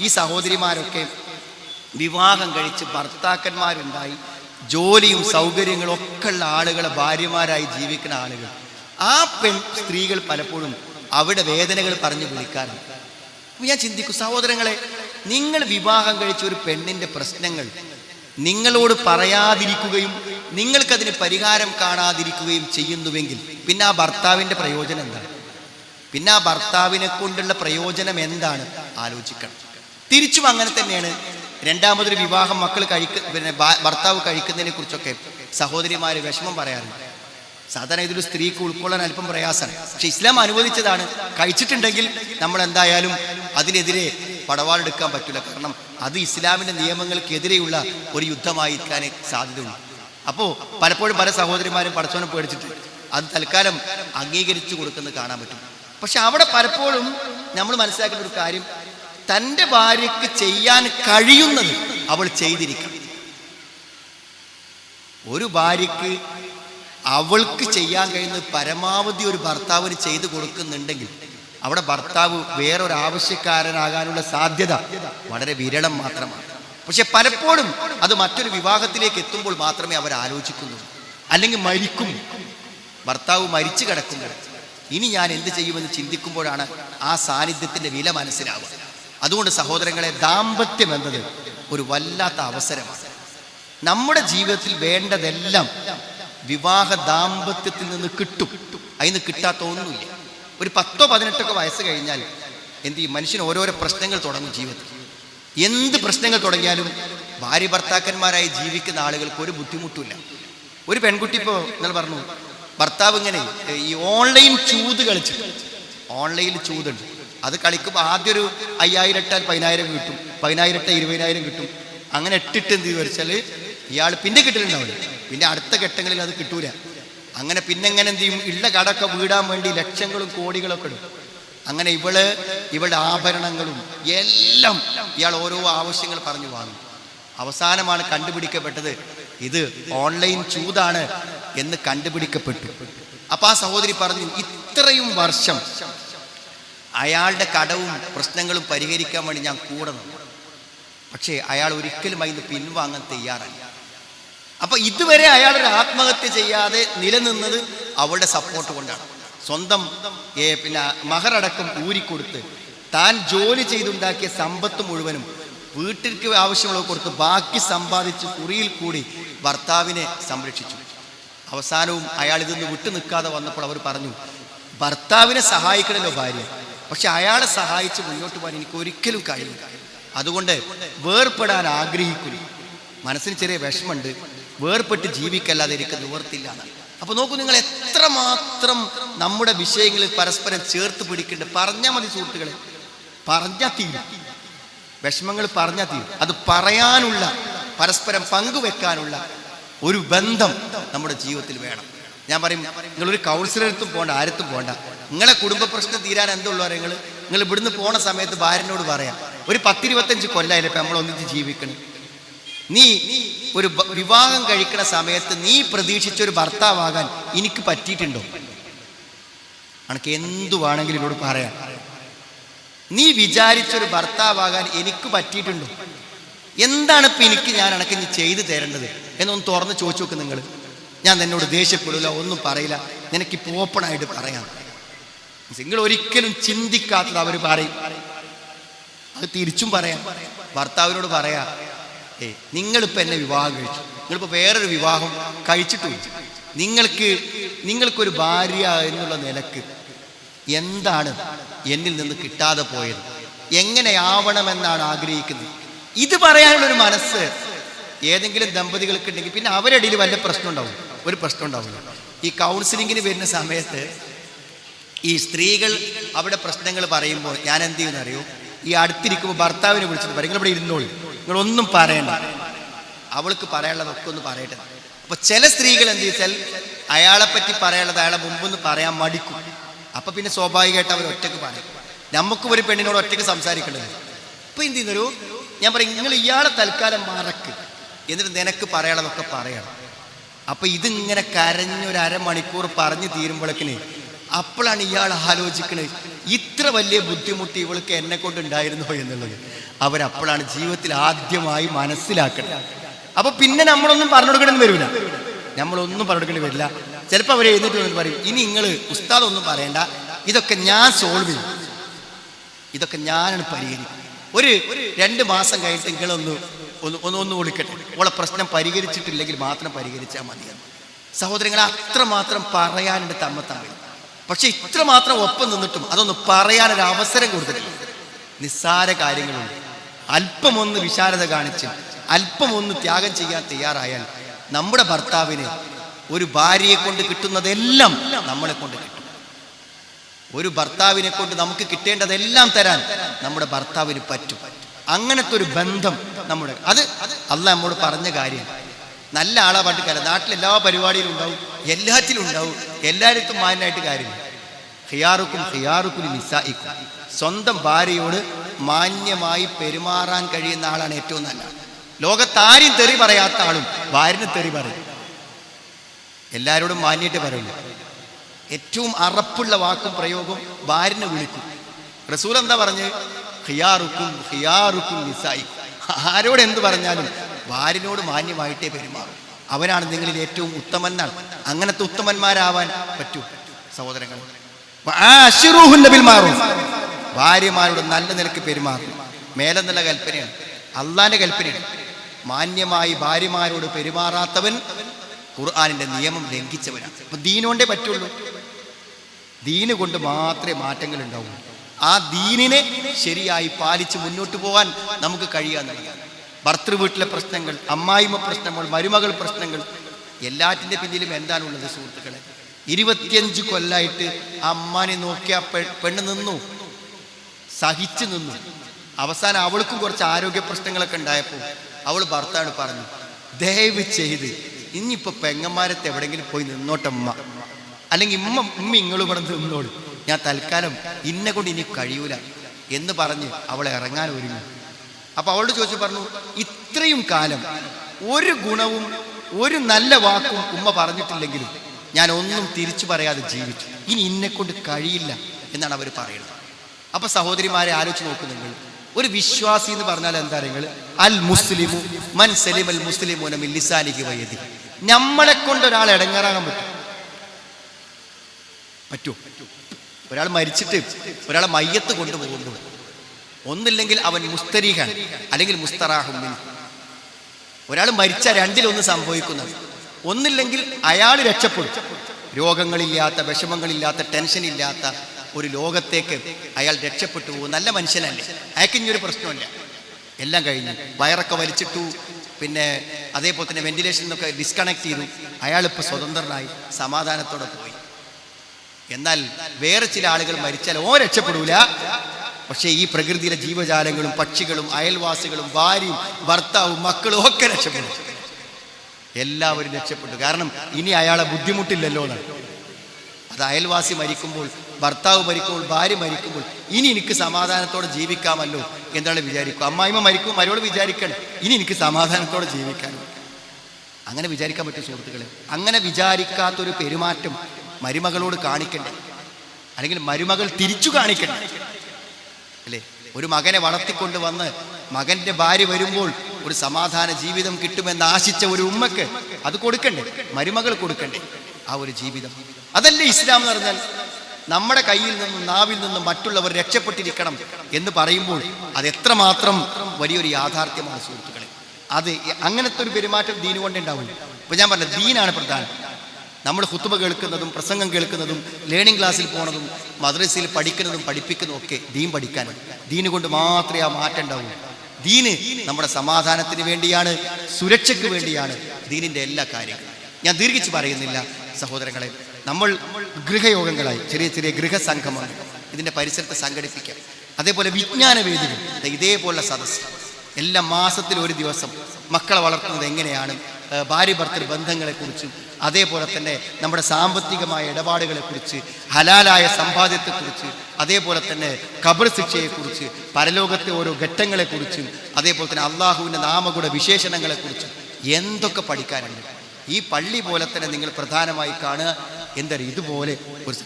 ഈ സഹോദരിമാരൊക്കെ വിവാഹം കഴിച്ച് ഭർത്താക്കന്മാരുണ്ടായി ജോലിയും സൗകര്യങ്ങളും ഒക്കെ ഉള്ള ആളുകളെ ഭാര്യമാരായി ജീവിക്കുന്ന ആളുകൾ. ആ പെൺ സ്ത്രീകൾ പലപ്പോഴും അവിടെ വേദനകൾ പറഞ്ഞു വിളിക്കാറുണ്ട്. ഞാൻ ചിന്തിക്കും സഹോദരങ്ങളെ നിങ്ങൾ വിവാഹം കഴിച്ച ഒരു പെണ്ണിന്റെ പ്രശ്നങ്ങൾ നിങ്ങളോട് പറയാതിരിക്കുകയും നിങ്ങൾക്കതിന് പരിഹാരം കാണാതിരിക്കുകയും ചെയ്യുന്നുവെങ്കിൽ പിന്നെ ആ ഭർത്താവിന്റെ പ്രയോജനം എന്താണ്? പിന്നെ ആ ഭർത്താവിനെ കൊണ്ടുള്ള പ്രയോജനം എന്താണ്? ആലോചിക്കണം. തിരിച്ചും അങ്ങനെ തന്നെയാണ്. രണ്ടാമതൊരു വിവാഹം മക്കൾ കഴിക്ക പിന്നെ ഭർത്താവ് കഴിക്കുന്നതിനെ കുറിച്ചൊക്കെ സഹോദരിമാര് വിഷമം പറയാറുണ്ട്. സാധാരണ ഇതൊരു സ്ത്രീക്ക് ഉൾക്കൊള്ളാൻ അല്പം പ്രയാസമാണ്. പക്ഷെ ഇസ്ലാം അനുവദിച്ചതാണ്. കഴിച്ചിട്ടുണ്ടെങ്കിൽ നമ്മൾ എന്തായാലും അതിനെതിരെ പടവാളെടുക്കാൻ പറ്റില്ല കാരണം അത് ഇസ്ലാമിന്റെ നിയമങ്ങൾക്കെതിരെയുള്ള ഒരു യുദ്ധമായിരിക്കാനേ സാധ്യതയുള്ളൂ. അപ്പോൾ പലപ്പോഴും പല സഹോദരിമാരും പടച്ചോനെ പേടിച്ചിട്ട് അത് തൽക്കാലം അംഗീകരിച്ചു കൊടുക്കുന്നത് കാണാൻ പറ്റും. പക്ഷെ അവിടെ പലപ്പോഴും നമ്മൾ മനസ്സിലാക്കുന്ന ഒരു കാര്യം തന്റെ ഭാര്യക്ക് ചെയ്യാൻ കഴിയുന്നത് അവൾ ചെയ്തിരിക്കണം. ഒരു ഭാര്യക്ക് അവൾക്ക് ചെയ്യാൻ കഴിയുന്നത് പരമാവധി ഒരു ഭർത്താവിന് ചെയ്തു കൊടുക്കുന്നുണ്ടെങ്കിൽ അവിടെ ഭർത്താവ് വേറൊരു ആവശ്യക്കാരനാകാനുള്ള സാധ്യത വളരെ വിരളം മാത്രമാണ്. പക്ഷെ പലപ്പോഴും അത് മറ്റൊരു വിവാഹത്തിലേക്ക് എത്തുമ്പോൾ മാത്രമേ അവർ ആലോചിക്കുന്നുള്ളൂ. അല്ലെങ്കിൽ മരിക്കും. ഭർത്താവ് മരിച്ചു കിടക്കുമ്പോൾ. ഇനി ഞാൻ എന്ത് ചെയ്യുമെന്ന് ചിന്തിക്കുമ്പോഴാണ് ആ സാന്നിധ്യത്തിന്റെ വില മനസ്സിലാവുക. അതുകൊണ്ട് സഹോദരങ്ങളെ ദാമ്പത്യം എന്നത് ഒരു വല്ലാത്ത അവസരമാണ്. നമ്മുടെ ജീവിതത്തിൽ വേണ്ടതെല്ലാം വിവാഹ ദാമ്പത്യത്തിൽ നിന്ന് കിട്ടും. അതിന് കിട്ടാത്ത ഒന്നുമില്ല. ഒരു പത്തോ പതിനെട്ടൊക്കെ വയസ്സ് കഴിഞ്ഞാൽ എന്ത് ചെയ്യും? മനുഷ്യന് ഓരോരോ പ്രശ്നങ്ങൾ തുടങ്ങും ജീവിതത്തിൽ. എന്ത് പ്രശ്നങ്ങൾ തുടങ്ങിയാലും ഭാര്യ ഭർത്താക്കന്മാരായി ജീവിക്കുന്ന ആളുകൾക്ക് ഒരു ബുദ്ധിമുട്ടില്ല ഒരു പെൺകുട്ടി ഇപ്പോൾ നിങ്ങൾ പറഞ്ഞു ഭർത്താവ് ഇങ്ങനെ ഈ ഓൺലൈൻ ചൂത് കളിച്ചു ഓൺലൈനിൽ ചൂതുണ്ട്. അത് കളിക്കുമ്പോൾ ആദ്യം ഒരു അയ്യായിരം ഇട്ടാൽ പതിനായിരം കിട്ടും പതിനായിരം ഇട്ടാൽ ഇരുപതിനായിരം കിട്ടും. അങ്ങനെ ഇട്ടിട്ട് എന്ത് ചോദിച്ചാൽ ഇയാൾ പിന്നെ കിട്ടലുണ്ടാവില്ല. പിന്നെ അടുത്ത ഘട്ടങ്ങളിൽ അത് കിട്ടൂല. അങ്ങനെ പിന്നെ എങ്ങനെ എന്ത് ചെയ്യും? ഉള്ള കടൊക്കെ വീടാൻ വേണ്ടി ലക്ഷങ്ങളും കോടികളൊക്കെ ഇടും. അങ്ങനെ ഇവൾ ഇവളുടെ ആഭരണങ്ങളും എല്ലാം ഇയാൾ ഓരോ ആവശ്യങ്ങൾ പറഞ്ഞു വാങ്ങും. അവസാനമാണ് കണ്ടുപിടിക്കപ്പെട്ടത്. ഇത് ഓൺലൈൻ ചൂതാണ് എന്ന് കണ്ടുപിടിക്കപ്പെട്ടു. അപ്പൊ ആ സഹോദരി പറഞ്ഞു ഇത്രയും വർഷം അയാളുടെ കടവും പ്രശ്നങ്ങളും പരിഹരിക്കാൻ വേണ്ടി ഞാൻ കൂടെ നിന്നു. പക്ഷേ അയാൾ ഒരിക്കലും അതിന് പിൻവാങ്ങാൻ തയ്യാറല്ല. അപ്പൊ ഇതുവരെ അയാൾ ഒരു ആത്മഹത്യ ചെയ്യാതെ നിലനിന്നത് അവളുടെ സപ്പോർട്ട് കൊണ്ടാണ്. സ്വന്തം പിന്നെ മഹറടക്കം ഊരിക്കൊടുത്ത് താൻ ജോലി ചെയ്തുണ്ടാക്കിയ സമ്പത്ത് മുഴുവനും വീട്ടിലേക്ക് ആവശ്യമുള്ളത് കൊടുത്ത് ബാക്കി സമ്പാദിച്ച് കുറിയിൽ കൂടി ഭർത്താവിനെ സംരക്ഷിച്ചു. അവസാനവും അയാൾ ഇതൊന്ന് വിട്ടു നിൽക്കാതെ വന്നപ്പോൾ അവർ പറഞ്ഞു ഭർത്താവിനെ സഹായിക്കണമല്ലോ ഭാര്യ. പക്ഷെ അയാളെ സഹായിച്ച് മുന്നോട്ട് പോകാൻ എനിക്ക് ഒരിക്കലും കഴിയില്ല. അതുകൊണ്ട് വേർപെടാൻ ആഗ്രഹിക്കുന്നു. മനസ്സിന് ചെറിയ വിഷമമുണ്ട്. വേർപെട്ട് ജീവിക്കല്ലാതെ എനിക്ക് നിവർത്തില്ല അപ്പൊ നോക്കൂ നിങ്ങൾ എത്രമാത്രം നമ്മുടെ വിഷയങ്ങളിൽ പരസ്പരം ചേർത്ത് പിടിക്കേണ്ടത് പറഞ്ഞാൽ മതി സുഹൃത്തുക്കളെ. പറഞ്ഞാൽ തീരും. വിഷമങ്ങൾ പറഞ്ഞാൽ തീരും. അത് പറയാനുള്ള പരസ്പരം പങ്കുവെക്കാനുള്ള ഒരു ബന്ധം നമ്മുടെ ജീവിതത്തിൽ വേണം. ഞാൻ പറയും നിങ്ങളൊരു കൗൺസിലെടുത്തും പോകണ്ട ആരത്തും പോകണ്ട നിങ്ങളെ കുടുംബ പ്രശ്നം തീരാൻ എന്തുള്ളൂ നിങ്ങൾ നിങ്ങൾ ഇവിടുന്ന് പോണ സമയത്ത് ഭാര്യനോട് പറയാം ഒരു പത്തിരുപത്തഞ്ച് കൊല്ലായാലും ഇപ്പം നമ്മൾ ഒന്നിച്ച് ജീവിക്കണം. നീ ഒരു വിവാഹം കഴിക്കുന്ന സമയത്ത് നീ പ്രതീക്ഷിച്ച ഒരു ഭർത്താവാകാൻ എനിക്ക് പറ്റിയിട്ടുണ്ടോ? അനക്ക് എന്തു വേണമെങ്കിലും എന്നോട് പറയാം. നീ വിചാരിച്ചൊരു ഭർത്താവാകാൻ എനിക്ക് പറ്റിയിട്ടുണ്ടോ? എന്താണ് ഇപ്പൊ എനിക്ക് ഞാൻ അനക്ക് ഇനി ചെയ്തു തരേണ്ടത്? എന്നൊന്ന് തുറന്ന് ചോദിച്ചു നോക്ക് നിങ്ങൾ ഞാൻ നിന്നോട് ദേഷ്യപ്പെടില്ല ഒന്നും പറയില്ല. നിനക്ക് ഓപ്പണായിട്ട് പറയാം. നിങ്ങൾ ഒരിക്കലും ചിന്തിക്കാത്തത് അവർ പറയും. അത് തിരിച്ചും പറയാം. ഭർത്താവിനോട് പറയാ. ഏ നിങ്ങളിപ്പോൾ എന്നെ വിവാഹം കഴിച്ചു. നിങ്ങളിപ്പോൾ വേറൊരു വിവാഹം കഴിച്ചിട്ടില്ല. നിങ്ങൾക്ക് നിങ്ങൾക്കൊരു ഭാര്യ എന്നുള്ള നിലയ്ക്ക് എന്താണ് എന്നിൽ നിന്ന് കിട്ടാതെ പോയത്? എങ്ങനെയാവണമെന്നാണ് ആഗ്രഹിക്കുന്നത്? ഇത് പറയാനുള്ളൊരു മനസ്സ് ഏതെങ്കിലും ദമ്പതികൾക്ക് ഉണ്ടെങ്കിൽ പിന്നെ അവരുടെ ഇടയിൽ വല്ല പ്രശ്നം ഉണ്ടാവും ഒരു പ്രശ്നം ഉണ്ടാവില്ല ഈ കൗൺസിലിങ്ങിന് വരുന്ന സമയത്ത് ഈ സ്ത്രീകൾ അവിടെ പ്രശ്നങ്ങൾ പറയുമ്പോൾ ഞാൻ എന്ത് ചെയ്യുന്ന അറിയോ? ഈ അടുത്തിരിക്കുമ്പോൾ ഭർത്താവിനെ വിളിച്ചിട്ട് പറയും ഇവിടെ ഇരുന്നോളൂ. നിങ്ങളൊന്നും പറയണ്ട. അവൾക്ക് പറയാനുള്ളതൊക്കെ ഒന്ന് പറയട്ടെ. അപ്പൊ ചില സ്ത്രീകൾ എന്ത് ചെയ്താൽ അയാളെ പറ്റി പറയാനുള്ളത് അയാളെ മുമ്പൊന്ന് പറയാൻ മടിക്കും. അപ്പൊ പിന്നെ സ്വാഭാവികമായിട്ട് അവർ ഒറ്റയ്ക്ക് പറയും. നമുക്കും ഒരു പെണ്ണിനോട് ഒറ്റയ്ക്ക് സംസാരിക്കേണ്ടത് ഇപ്പൊ എന്ത് ചെയ്യുന്നൊരു ഞാൻ പറയും നിങ്ങൾ ഇയാളെ തൽക്കാലം മറക്ക്. എന്നിട്ട് നിനക്ക് പറയാനുള്ളതൊക്കെ പറയണം. അപ്പൊ ഇതിങ്ങനെ കരഞ്ഞൊരു അരമണിക്കൂർ പറഞ്ഞു തീരുമ്പോഴേക്കിന് അപ്പോഴാണ് ഇയാൾ ആലോചിക്കുന്നത് ഇത്ര വലിയ ബുദ്ധിമുട്ട് ഇവൾക്ക് എന്നെ കൊണ്ടുണ്ടായിരുന്നോ എന്നുള്ളത്. അവരപ്പോഴാണ് ജീവിതത്തിൽ ആദ്യമായി മനസ്സിലാക്കുന്നത് അപ്പൊ പിന്നെ നമ്മളൊന്നും പറഞ്ഞു കൊടുക്കണമെന്ന് വരില്ല. നമ്മളൊന്നും പറഞ്ഞു കൊടുക്കേണ്ടി വരില്ല. ചിലപ്പോൾ അവരെ എഴുന്നേറ്റ് വന്നിട്ട് പറയും ഇനി നിങ്ങൾ ഉസ്താദ് ഒന്നും പറയണ്ട. ഇതൊക്കെ ഞാൻ സോൾവ് ചെയ്യും. ഇതൊക്കെ ഞാനാണ് പരിഹരിക്കും. ഒരു രണ്ട് മാസം കഴിഞ്ഞിട്ട് നിങ്ങളൊന്ന് ഒന്ന് ഒന്ന് ഒന്ന് വിളിക്കട്ടെ. ഓളെ പ്രശ്നം പരിഹരിച്ചിട്ടില്ലെങ്കിൽ മാത്രം പരിഹരിച്ചാൽ മതിയെന്ന് സഹോദരങ്ങൾ അത്രമാത്രം പറയാനുണ്ട് തമ്മ തമ്മിൽ. പക്ഷെ ഇത്രമാത്രം ഒപ്പം നിന്നിട്ടും അതൊന്ന് പറയാനൊരു അവസരം കൊടുത്തിട്ടില്ല. നിസ്സാര കാര്യങ്ങളുണ്ട്. അല്പമൊന്ന് വിശാലത കാണിച്ച് അല്പമൊന്ന് ത്യാഗം ചെയ്യാൻ തയ്യാറായാൽ നമ്മുടെ ഭർത്താവിന് ഒരു ഭാര്യയെ കൊണ്ട് കിട്ടുന്നതെല്ലാം നമ്മളെ കൊണ്ട് കിട്ടും. ഒരു ഭർത്താവിനെ കൊണ്ട് നമുക്ക് കിട്ടേണ്ടതെല്ലാം തരാൻ നമ്മുടെ ഭർത്താവിന് പറ്റും. അങ്ങനത്തെ ഒരു ബന്ധം നമ്മുടെ അത് അല്ല നമ്മോട് പറഞ്ഞ കാര്യം. നല്ല ആളാ പാട്ടുകാരൻ നാട്ടിൽ എല്ലാ പരിപാടിയിലും ഉണ്ടാവും. എല്ലാറ്റിലും ഉണ്ടാവും. എല്ലായിടത്തും മാന്യമായിട്ട് കാര്യമില്ല ഹിയാറുക്കും ഹിയാറുക്കും നിസായിക്കും സ്വന്തം ഭാര്യയോട് മാന്യമായി പെരുമാറാൻ കഴിയുന്ന ആളാണ് ഏറ്റവും നല്ല ലോകത്താരും തെറി പറയാത്ത ആളും ഭാര്യനെ തെറി പറയും. എല്ലാവരോടും മാന്യമായിട്ട് പറയില്ല ഏറ്റവും അറപ്പുള്ള വാക്കും പ്രയോഗവും ഭാര്യനെ വിളിക്കും. റസൂൽ എന്താ പറഞ്ഞ്? ഹിയാറുക്കും ഹിയാറുക്കും നിസായിക്കും ആരോട് എന്ത് പറഞ്ഞാലും വാരിനോട് മാന്യമായിട്ടേ പെരുമാറും. അവനാണ് നിങ്ങളിൽ ഏറ്റവും ഉത്തമനാണ്. അങ്ങനത്തെ ഉത്തമന്മാരാവാൻ പറ്റൂ സഹോദരങ്ങൾ മാറും. ഭാര്യമാരോട് നല്ല നിലയ്ക്ക് പെരുമാറും. മേലെ നല്ല കൽപ്പനയാണ്. അള്ളാന്റെ കൽപ്പനയാണ്. മാന്യമായി ഭാര്യമാരോട് പെരുമാറാത്തവൻ ഖുർആാനിന്റെ നിയമം ലംഘിച്ചവനാണ്. അപ്പൊ ദീനോണ്ടേ പറ്റുള്ളൂ. ദീന് കൊണ്ട് മാത്രമേ മാറ്റങ്ങൾ ഉണ്ടാവൂ ആ ദീനിനെ ശരിയായി പാലിച്ച് മുന്നോട്ട് പോകാൻ നമുക്ക് കഴിയാന്നുള്ളതാണ് ഭർത്തൃവീട്ടിലെ പ്രശ്നങ്ങൾ അമ്മായിമ്മ പ്രശ്നങ്ങൾ മരുമകൾ പ്രശ്നങ്ങൾ എല്ലാറ്റിന്റെ പിന്നിലും എന്താണുള്ളത് സുഹൃത്തുക്കളെ? ഇരുപത്തിയഞ്ച് കൊല്ലായിട്ട് ആ അമ്മാനെ നോക്കിയ പെ- പെണ്ണ് നിന്നു. സഹിച്ചു നിന്നു. അവസാനം അവൾക്കും കുറച്ച് ആരോഗ്യ പ്രശ്നങ്ങളൊക്കെ ഉണ്ടായപ്പോൾ അവൾ ഭർത്താവ് പറഞ്ഞു ദയവ് ചെയ്ത് ഇനിയിപ്പോൾ പെങ്ങന്മാരത്തെ എവിടെങ്കിലും പോയി നിന്നോട്ടെ ഉമ്മ അല്ലെങ്കിൽ ഇമ്മ ഉമ്മ ഇങ്ങളും ഇവിടെ നിന്നോളൂ. ഞാൻ തൽക്കാലം ഇന്നെ കൊണ്ട് ഇനി കഴിയൂല എന്ന് പറഞ്ഞ് അവളെ ഇറങ്ങാൻ ഒരുങ്ങി. അപ്പൊ അവളോട് ചോദിച്ചു പറഞ്ഞു ഇത്രയും കാലം ഒരു ഗുണവും ഒരു നല്ല വാക്കും ഉമ്മ പറഞ്ഞിട്ടില്ലെങ്കിലും ഞാൻ ഒന്നും തിരിച്ചു പറയാതെ ജീവിച്ചു. ഇനി ഇന്നെ കൊണ്ട് കഴിയില്ല എന്നാണ് അവർ പറയുന്നത്. അപ്പൊ സഹോദരിമാരെ ആലോചിച്ച് നോക്കുന്നുണ്ട് ഒരു വിശ്വാസി എന്ന് പറഞ്ഞാൽ എന്താ നിങ്ങൾ? അൽ മുസ്ലിമു മൻ സലിം അൽ മുസ്ലിമു ലിസാനിക്ക് വയ്യതി നമ്മളെ കൊണ്ട് ഒരാൾ ഇടങ്ങാറാകാൻ പറ്റും. പറ്റുമോ ഒരാൾ മരിച്ചിട്ട് ഒരാളെ മയ്യത്ത് കൊണ്ടുപോകുന്നു ഒന്നില്ലെങ്കിൽ അവൻ മുസ്തരീഹൻ അല്ലെങ്കിൽ മുസ്തറാഹുമിൻ ഒരാൾ മരിച്ച രണ്ടിലൊന്ന് സംഭവിക്കുന്നത്. ഒന്നില്ലെങ്കിൽ അയാൾ രക്ഷപ്പെടും. രോഗങ്ങളില്ലാത്ത വിഷമങ്ങളില്ലാത്ത ടെൻഷൻ ഇല്ലാത്ത ഒരു ലോകത്തേക്ക് അയാൾ രക്ഷപ്പെട്ടു പോകും. നല്ല മനുഷ്യനല്ലേ? അയാൾക്ക് ഇനി ഒരു പ്രശ്നമില്ല. എല്ലാം കഴിഞ്ഞു. വയറൊക്കെ വലിച്ചിട്ടു. പിന്നെ അതേപോലെ തന്നെ വെന്റിലേഷൻ ഒക്കെ ഡിസ്കണക്ട് ചെയ്തു. അയാളിപ്പോൾ സ്വതന്ത്രനായി സമാധാനത്തോടെ പോയി. എന്നാൽ വേറെ ചില ആളുകൾ മരിച്ചാൽ ഓ രക്ഷപ്പെടൂല. പക്ഷേ ഈ പ്രകൃതിയിലെ ജീവജാലങ്ങളും പക്ഷികളും അയൽവാസികളും ഭാര്യയും ഭർത്താവും മക്കളും ഒക്കെ രക്ഷപ്പെടും. എല്ലാവരും രക്ഷപ്പെട്ടു. കാരണം ഇനി അയാളെ ബുദ്ധിമുട്ടില്ലല്ലോ എന്നാണ്. അത് അയൽവാസി മരിക്കുമ്പോൾ ഭർത്താവ് മരിക്കുമ്പോൾ ഭാര്യ മരിക്കുമ്പോൾ ഇനി എനിക്ക് സമാധാനത്തോടെ ജീവിക്കാമല്ലോ എന്താണ് വിചാരിക്കും അമ്മായിമ്മ മരിക്കും മരോട് വിചാരിക്കണം. ഇനി എനിക്ക് സമാധാനത്തോടെ ജീവിക്കാമല്ലോ അങ്ങനെ വിചാരിക്കാൻ പറ്റും സുഹൃത്തുക്കളെ. അങ്ങനെ വിചാരിക്കാത്തൊരു പെരുമാറ്റം മരുമകളോട് കാണിക്കണ്ടേ? അല്ലെങ്കിൽ മരുമകൾ തിരിച്ചു കാണിക്കണ്ടേ? അല്ലേ? ഒരു മകനെ വളർത്തിക്കൊണ്ട് വന്ന് മകന്റെ ഭാര്യ വരുമ്പോൾ ഒരു സമാധാന ജീവിതം കിട്ടുമെന്ന് ആശിച്ച ഒരു ഉമ്മക്ക് അത് കൊടുക്കണ്ടേ? മരുമകൾ കൊടുക്കണ്ടേ ആ ഒരു ജീവിതം? അതല്ലേ ഇസ്ലാം എന്ന് പറഞ്ഞാൽ നമ്മുടെ കയ്യിൽ നിന്നും നാവിൽ നിന്നും മറ്റുള്ളവർ രക്ഷപ്പെട്ടിരിക്കണം എന്ന് പറയുമ്പോൾ അത് എത്രമാത്രം വലിയൊരു യാഥാർത്ഥ്യമാണ് സുഹൃത്തുക്കളെ. അത് അങ്ങനത്തെ ഒരു പെരുമാറ്റം ദീന് കൊണ്ടേ ഉണ്ടാവും ഇപ്പൊ ഞാൻ പറഞ്ഞ ദീനാണ് പ്രധാനം. നമ്മൾ ഹുത്തുബ കേൾക്കുന്നതും പ്രസംഗം കേൾക്കുന്നതും ലേണിംഗ് ക്ലാസ്സിൽ പോണതും മദ്രസയിൽ പഠിക്കുന്നതും പഠിപ്പിക്കുന്നതും ഒക്കെ ദീൻ പഠിക്കാൻ. ദീന് കൊണ്ട് മാത്രമേ ആ മാറ്റം ഉണ്ടാവൂ. ദീന് നമ്മുടെ സമാധാനത്തിന് വേണ്ടിയാണ് സുരക്ഷയ്ക്ക് വേണ്ടിയാണ് ദീനിന്റെ എല്ലാ കാര്യങ്ങളും. ഞാൻ ദീർഘിച്ച് പറയുന്നില്ല സഹോദരങ്ങളെ. നമ്മൾ ഗൃഹയോഗങ്ങളായി ചെറിയ ചെറിയ ഗൃഹസംഘമാണ് ഇതിന്റെ പരിസരത്ത് സംഘടിപ്പിക്കാം. അതേപോലെ വിജ്ഞാന വേദികൾ ഇതേപോലുള്ള സദസ്സ്. എല്ലാ മാസത്തിൽ ഒരു ദിവസം മക്കളെ വളർത്തുന്നത് എങ്ങനെയാണ്? ഭാര്യ ഭർത്തൃ ബന്ധങ്ങളെക്കുറിച്ചും അതേപോലെ തന്നെ നമ്മുടെ സാമ്പത്തികമായ ഇടപാടുകളെക്കുറിച്ച് ഹലാലായ സമ്പാദ്യത്തെക്കുറിച്ച് അതേപോലെ തന്നെ കബർ ശിക്ഷയെക്കുറിച്ച് പരലോകത്തെ ഓരോ ഘട്ടങ്ങളെക്കുറിച്ചും അതേപോലെ തന്നെ അള്ളാഹുവിന്റെ നാമഗുണ വിശേഷണങ്ങളെക്കുറിച്ചും എന്തൊക്കെ പഠിക്കാനുണ്ട്? ഈ പള്ളി പോലെ തന്നെ നിങ്ങൾ പ്രധാനമായി കാണുക. എന്തറിയ ഇതുപോലെ ഒരു